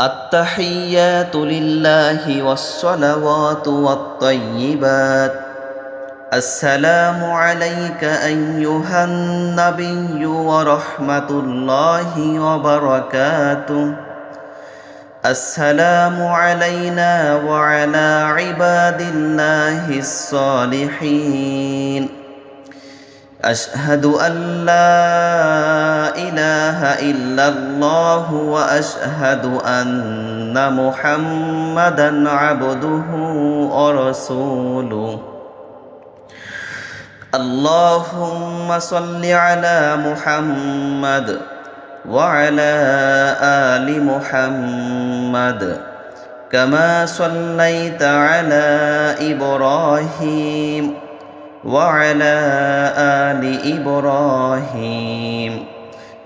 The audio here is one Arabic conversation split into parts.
التحيات لله والصلوات والطيبات. السلام عليك أيها النبي ورحمة الله وبركاته. السلام علينا وعلى عباد الله الصالحين. أشهد أن لا إله إلا الله وأشهد أن محمدا عبده ورسوله. اللهم صل على محمد وعلى آل محمد كما صليت على إبراهيم وعلى آل إبراهيم.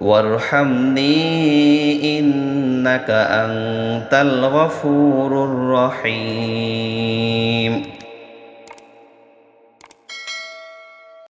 وارحمني إنك أنت الغفور الرحيم.